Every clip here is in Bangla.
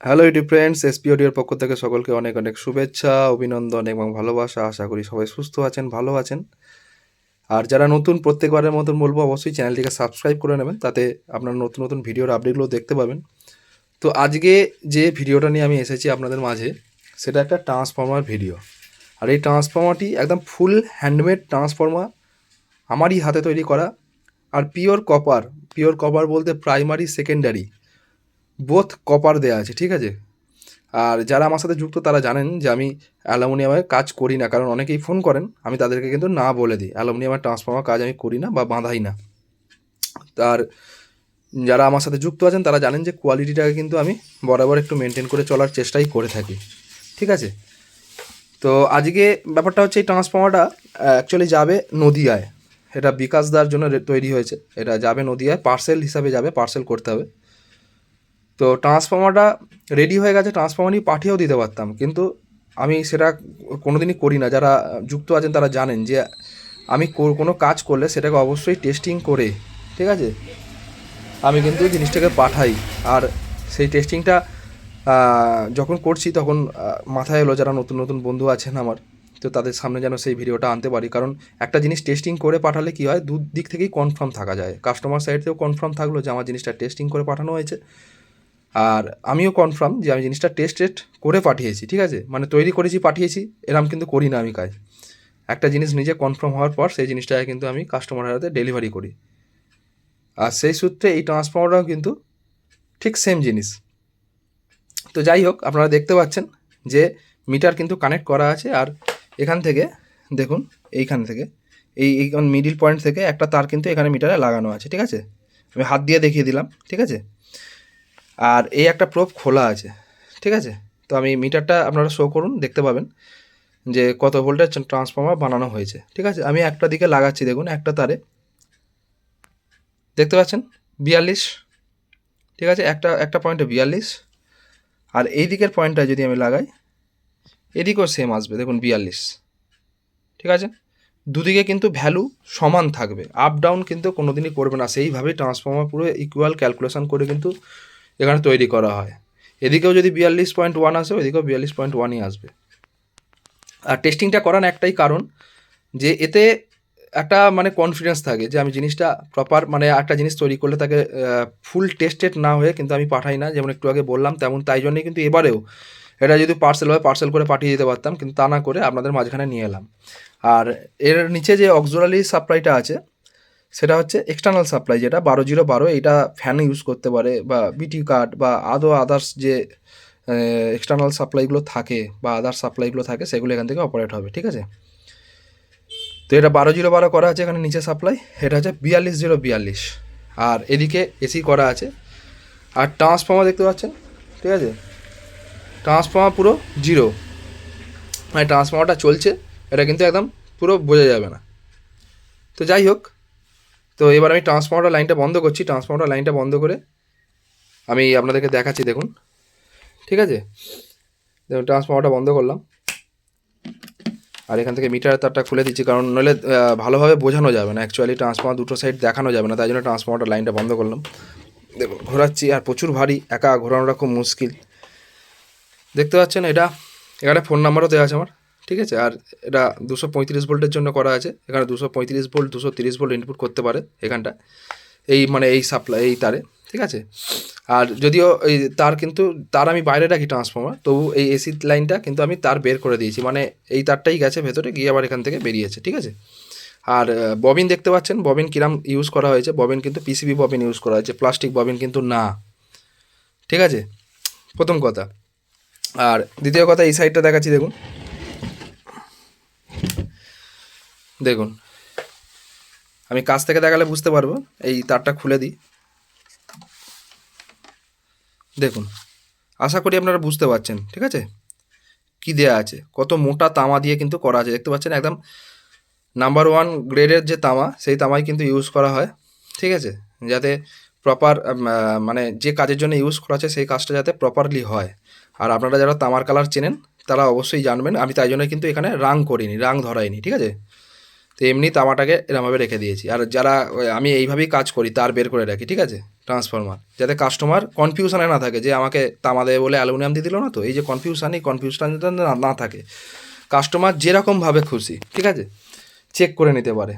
Hello YouTube friends S P অডিওর পক্ষ থেকে সকলকে অনেক অনেক শুভেচ্ছা, অভিনন্দন এবং ভালোবাসা। আশা করি সবাই সুস্থ আছেন, ভালো আছেন। আর যারা নতুন, প্রত্যেকবারের মতন বলব, অবশ্যই চ্যানেলটিকে সাবস্ক্রাইব করে নেবেন, তাতে আপনারা নতুন নতুন ভিডিওর আপডেটগুলো দেখতে পাবেন। তো আজকে যে ভিডিওটা নিয়ে আমি এসেছি আপনাদের মাঝে, সেটা একটা ট্রান্সফর্মার ভিডিও। আর এই ট্রান্সফর্মারটি একদম ফুল হ্যান্ডমেড ট্রান্সফর্মার, আমারই হাতে তৈরি করা। আর পিওর কপার পিওর কপার বলতে প্রাইমারি সেকেন্ডারি বোথ কপার দেওয়া আছে, ঠিক আছে? আর যারা আমার সাথে যুক্ত, তারা জানেন যে আমি অ্যালুমিনিয়ামের কাজ করি না, কারণ অনেকেই ফোন করেন, আমি তাদেরকে কিন্তু না বলে দিই। অ্যালুমিনিয়ামের ট্রান্সফর্মার কাজ আমি করি না বা বাঁধাই না। তার যারা আমার সাথে যুক্ত আছেন, তারা জানেন যে কোয়ালিটিটাকে কিন্তু আমি বরাবর একটু মেনটেন করে চলার চেষ্টাই করে থাকি, ঠিক আছে? তো আজকে ব্যাপারটা হচ্ছে, এই ট্রান্সফর্মারটা অ্যাকচুয়ালি যাবে নদিয়ায়। এটা বিকাশ বিকাশদার জন্য তৈরি হয়েছে। এটা যাবে নদিয়ায় পার্সেল হিসাবে যাবে পার্সেল করতে হবে। তো ট্রান্সফর্মারটা রেডি হয়ে গেছে ট্রান্সফর্মারই পাঠিয়েও দিতে পারতাম। কিন্তু আমি সেটা কোনোদিনই করি না। যারা যুক্ত আছেন তারা জানেন যে আমি কোনো কাজ করলে সেটাকে অবশ্যই টেস্টিং করে, ঠিক আছে? আমি কিন্তু জিনিসটাকে পাঠাই। আর সেই টেস্টিংটা যখন করছি তখন মাথায় এলো যারা নতুন নতুন বন্ধু আছেন আমার, তো তাদের সামনে যেন সেই ভিডিওটা আনতে পারি। কারণ একটা জিনিস টেস্টিং করে পাঠালে কি হয়? দু দিক থেকেই কনফার্ম থাকা যায়। কাস্টমার সাইড থেকেও কনফার্ম থাকল যে আমার জিনিসটা টেস্টিং করে পাঠানো হয়েছে। আর আমিও কনফার্ম যে আমি জিনিসটা টেস্টেড করে পাঠিয়েছি, ঠিক আছে? মানে তৈরি করেছি, পাঠিয়েছি, এরম কিন্তু করি না আমি কাজ। একটা জিনিস নিজে কনফার্ম হওয়ার পর সেই জিনিসটাকে কিন্তু আমি কাস্টমারের হাতে ডেলিভারি করি। আর সেই সূত্রে এই ট্রান্সফর্মারটাও কিন্তু ঠিক সেম জিনিস। তো যাই হোক, আপনারা দেখতে পাচ্ছেন যে মিটার কিন্তু কানেক্ট করা আছে আর এখান থেকে দেখুন, এইখান থেকে, এই এই মিডিল পয়েন্ট থেকে একটা তার কিন্তু এখানে মিটারে লাগানো আছে, ঠিক আছে? আমি হাত দিয়ে দেখিয়ে দিলাম, ঠিক আছে? আর এই একটা প্রোপ খোলা আছে, ঠিক আছে? তো আমি মিটারটা আপনারা শো করুন, দেখতে পাবেন যে কত ভোল্টের ট্রান্সফর্মার বানানো হয়েছে, ঠিক আছে? আমি একটা দিকে লাগাচ্ছি, দেখুন, একটা তারে। দেখতে পাচ্ছেন? বিয়াল্লিশ, ঠিক আছে? একটা একটা পয়েন্টে বিয়াল্লিশ। আর এই দিকের পয়েন্টটা যদি আমি লাগাই, এদিকেও সেম আসবে, দেখুন, বিয়াল্লিশ। ঠিক আছে? দুদিকে কিন্তু ভ্যালু সমান থাকবে আপ ডাউন কিন্তু কোনো দিনই করবে না। সেইভাবেই ট্রান্সফর্মার পুরো ইকুয়াল ক্যালকুলেশন করে কিন্তু এখানে তৈরি করা হয়। এদিকেও যদি বিয়াল্লিশ পয়েন্ট ওয়ান আসে, ওইদিকেও বিয়াল্লিশ পয়েন্ট ওয়ানই আসবে। আর টেস্টিংটা করার একটাই কারণ যে এতে একটা মানে কনফিডেন্স থাকে যে আমি জিনিসটা প্রপার মানে একটা জিনিস তৈরি করলে তাকে ফুল টেস্টেড না হয়ে কিন্তু আমি পাঠাই না। যেমন একটু আগে বললাম, তেমন তাই জন্যই কিন্তু এবারেও এটা যদি পার্সেল হয় পার্সেল করে পাঠিয়ে দিতে পারতাম, কিন্তু তা না করে আপনাদের মাঝখানে নিয়ে এলাম। আর এর নিচে যে অক্সোরালি সাপ্লাইটা আছে সেটা হচ্ছে এক্সটার্নাল সাপ্লাই যেটা বারো জিরো বারো এটা ফ্যান ইউজ করতে পারে বা বিটি কার্ড বা আদৌ আদার্স যে এক্সটার্নাল সাপ্লাইগুলো থাকে বা আদার্স সাপ্লাইগুলো থাকে, সেগুলো এখান থেকে অপারেট হবে, ঠিক আছে? তো এটা বারো জিরো বারো করা আছে এখানে নিচে সাপ্লাই এটা হচ্ছে বিয়াল্লিশ জিরো বিয়াল্লিশ। আর এদিকে এসি করা আছে। আর ট্রান্সফর্মার দেখতে পাচ্ছেন, ঠিক আছে? ট্রান্সফর্মার পুরো জিরো। মানে ট্রান্সফর্মারটা চলছে, এটা কিন্তু একদম পুরো বোঝা যাবে না। তো যাই হোক তো এবার আমি ট্রান্সফর্মার লাইনটা বন্ধ করছি। ট্রান্সফর্মার লাইনটা বন্ধ করে আমি আপনাদেরকে দেখাচ্ছি, দেখুন। ঠিক আছে? দেখুন ট্রান্সফর্মারটা বন্ধ করলাম। আর এখান থেকে মিটারের তারটা খুলে দিচ্ছি, কারণ নইলে ভালোভাবে বোঝানো যাবে না। অ্যাকচুয়ালি ট্রান্সফর্মার দুটো সাইড দেখানো যাবে না, তাই জন্য ট্রান্সফর্মারটা লাইনটা বন্ধ করলাম। দেখুন, ঘোরাচ্ছি, আর প্রচুর ভারী, একা ঘোরানোটা খুব মুশকিল। দেখতে পাচ্ছেন এটা? এখানে ফোন নাম্বারও দেওয়া আছে আমার। ঠিক আছে? আর এটা দুশো পঁয়ত্রিশ ভোল্টের জন্য করা আছে। এখানে দুশো পঁয়ত্রিশ ভোল্ট, দুশো তিরিশ ভোল্ট ইনপুট করতে পারে এখানটা। এই মানে এই সাপ্লাই এই তারে, ঠিক আছে? আর যদিও এই তার কিন্তু, তার আমি বাইরে রাখি ট্রান্সফর্মার তবু এই এসি লাইনটা কিন্তু আমি তার বের করে দিয়েছি। মানে এই তারটাই গেছে ভেতরে, গিয়ে আবার এখান থেকে বেরিয়েছে, ঠিক আছে? আর ববিন দেখতে পাচ্ছেন? ববিন কিরাম ইউজ করা হয়েছে? ববিন কিন্তু পিসিবি ববিন ইউজ করা হয়েছে। প্লাস্টিক ববিন কিন্তু না। ঠিক আছে? প্রথম কথা। আর দ্বিতীয় কথা, এই সাইডটা দেখাচ্ছি, দেখুন। দেখুন, আমি কাছ থেকে দেখালে বুঝতে পারব, এই তারটা খুলে দিই। দেখুন, আশা করি আপনারা বুঝতে পারছেন, ঠিক আছে? কি দেয়া আছে? কত মোটা তামা দিয়ে কিন্তু করা আছে, দেখতে পাচ্ছেন? একদম নাম্বার ওয়ান গ্রেডের যে তামা, সেই তামাই কিন্তু ইউজ করা হয়, ঠিক আছে? যাতে প্রপার মানে যে কাজের জন্য ইউজ করা আছে, সেই কাজটা যাতে প্রপারলি হয়। আর আপনারা যারা তামার কালার চেনেন, তারা অবশ্যই জানবেন। আমি তাই জন্য কিন্তু এখানে রাং করিনি রাং ধরাইনি, ঠিক আছে? তো এমনি তামাটাকে এরমভাবে রেখে দিয়েছি। আর যারা আমি এইভাবেই কাজ করি, তার বের করে রাখি, ঠিক আছে? ট্রান্সফরমার যাতে কাস্টমার কনফিউশনে না থাকে যে আমাকে তামা দেবে বলে অ্যালুমিনিয়াম দিয়ে দিল না তো? এই যে কনফিউশন এই কনফিউশন যাতে না না থাকে। কাস্টমার যেরকমভাবে খুশি, ঠিক আছে? চেক করে নিতে পারে।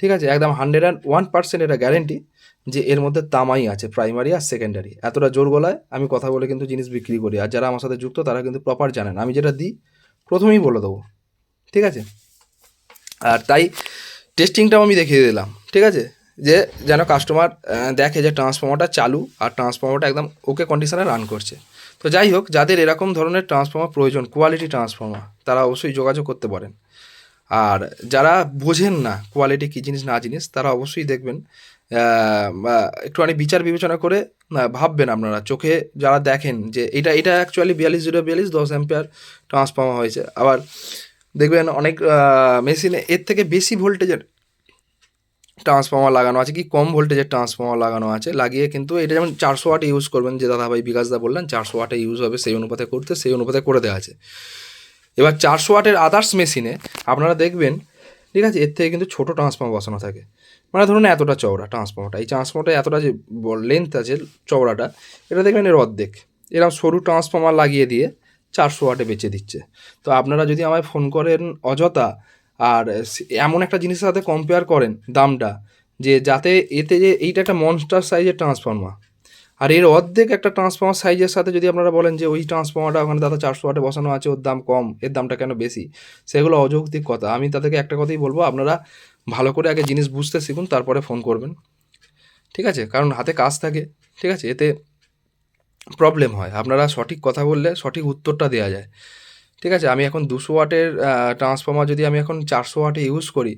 ঠিক আছে? একদম হান্ড্রেড অ্যান্ড ওয়ান পার্সেন্ট এটা গ্যারেন্টি যে এর মধ্যে তামাই আছে প্রাইমারি আর সেকেন্ডারি এতটা জোর গলায় আমি কথা বলে কিন্তু জিনিস বিক্রি করি। আর যারা আমার সাথে যুক্ত, তারা কিন্তু প্রপার জানেন আমি যেটা দিই, প্রথমেই বলে দেবো। ঠিক আছে? আর তাই টেস্টিংটাও আমি দেখিয়ে দিলাম, ঠিক আছে? যে যেন কাস্টমার দেখে যে ট্রান্সফর্মারটা চালু আর ট্রান্সফর্মারটা একদম ওকে কন্ডিশনে রান করছে। তো যাই হোক, যাদের এরকম ধরনের ট্রান্সফর্মার প্রয়োজন কোয়ালিটি ট্রান্সফর্মার তারা অবশ্যই যোগাযোগ করতে পারেন। আর যারা বোঝেন না কোয়ালিটি কী জিনিস না জিনিস, তারা অবশ্যই দেখবেন একটুখানি বিচার বিবেচনা করে ভাববেন আপনারা। চোখে যারা দেখেন যে এটা এটা অ্যাকচুয়ালি বিয়াল্লিশ জিরো বিয়াল্লিশ দশ অ্যাম্পিয়ার ট্রান্সফর্মার হয়েছে। আবার দেখবেন অনেক মেশিনে এর থেকে বেশি ভোল্টেজের ট্রান্সফর্মার লাগানো আছে, কি কম ভোল্টেজের ট্রান্সফর্মার লাগানো আছে, লাগিয়ে কিন্তু এটা যেমন চারশো ওয়াট ইউজ করবেন, যে দাদাভাই বিকাশদা বললেন, চারশো ওয়াটে ইউজ হবে, সেই অনুপাতে করতে, সেই অনুপাতে করে দেওয়া আছে। এবার চারশো ওয়াটের আদার্স মেশিনে আপনারা দেখবেন, ঠিক আছে, এর থেকে কিন্তু ছোটো ট্রান্সফর্মার বসানো থাকে। মানে ধরুন এতটা চওড়া ট্রান্সফর্মারটা এই ট্রান্সফর্মারটা এতটা যে লেন্থ আছে চওড়াটা, এটা দেখবেন এর অর্ধেক। এরকম সরু ট্রান্সফর্মার লাগিয়ে দিয়ে চারশো ওয়াটে বেচে দিচ্ছে। তো আপনারা যদি আমায় ফোন করেন অযথা, আর এমন একটা জিনিসের সাথে কম্পেয়ার করেন দামটা, যে যাতে এতে যে এইটা একটা মনস্টার সাইজের ট্রান্সফর্মার আর এর অর্ধেক একটা ট্রান্সফর্মার সাইজের সাথে যদি আপনারা বলেন যে ওই ট্রান্সফর্মারটা ওখানে দাদা চারশো ওয়াটে বসানো আছে, ওর দাম কম, এর দামটা কেন বেশি? সেগুলো অযৌক্তিক কথা। আমি তাদেরকে একটা কথাই বলব, আপনারা ভালো করে আগে জিনিস বুঝতে শিখুন, তারপরে ফোন করবেন। ঠিক আছে? কারণ হাতে কাজ থাকে। ঠিক আছে? এতে প্রবলেম হয়। আপনারা সঠিক কথা বললে সঠিক উত্তরটা দেওয়া যায়। ঠিক আছে? আমি এখন দুশো ওয়াটের ট্রান্সফর্মার যদি আমি এখন চারশো ওয়াটে ইউজ করি,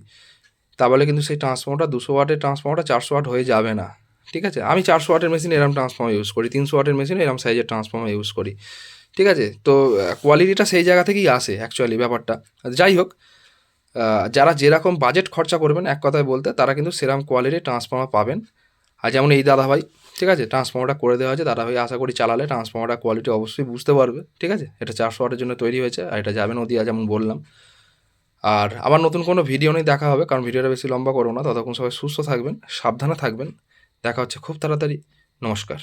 তাহলে কিন্তু সেই ট্রান্সফর্মারটা দুশো ওয়াটের ট্রান্সফর্মারটা চারশো ওয়াট হয়ে যাবে না। ঠিক আছে? আমি চারশো ওয়াটের মেশিন এরম ট্রান্সফর্মার ইউজ করি, তিনশো ওয়াটের মেশিন এরম সাইজের ট্রান্সফর্মার ইউজ করি। ঠিক আছে? তো কোয়ালিটিটা সেই জায়গা থেকেই আসে অ্যাকচুয়ালি ব্যাপারটা। যাই হোক যারা যেরকম বাজেট খরচা করবেন, এক কথায় বলতে তারা কিন্তু সেরকম কোয়ালিটির ট্রান্সফর্মার পাবেন। আর যেমন এই দাদাভাই ঠিক আছে? ট্রান্সফর্মারটা করে দেওয়া হয়েছে ভাই আশা করি চালালে ট্রান্সফর্মারটা কোয়ালিটি অবশ্যই বুঝতে পারবে, ঠিক আছে? এটা চারশো ওয়াটের জন্য তৈরি হয়েছে, আর এটা যাবে নদিয়া যেমন বললাম। আর আবার নতুন কোনো ভিডিও নেই দেখা হবে, কারণ ভিডিওটা বেশি লম্বা করব না, ততক্ষণ সবাই সুস্থ থাকবেন, সাবধানে থাকবেন, দেখা হচ্ছে খুব তাড়াতাড়ি, নমস্কার।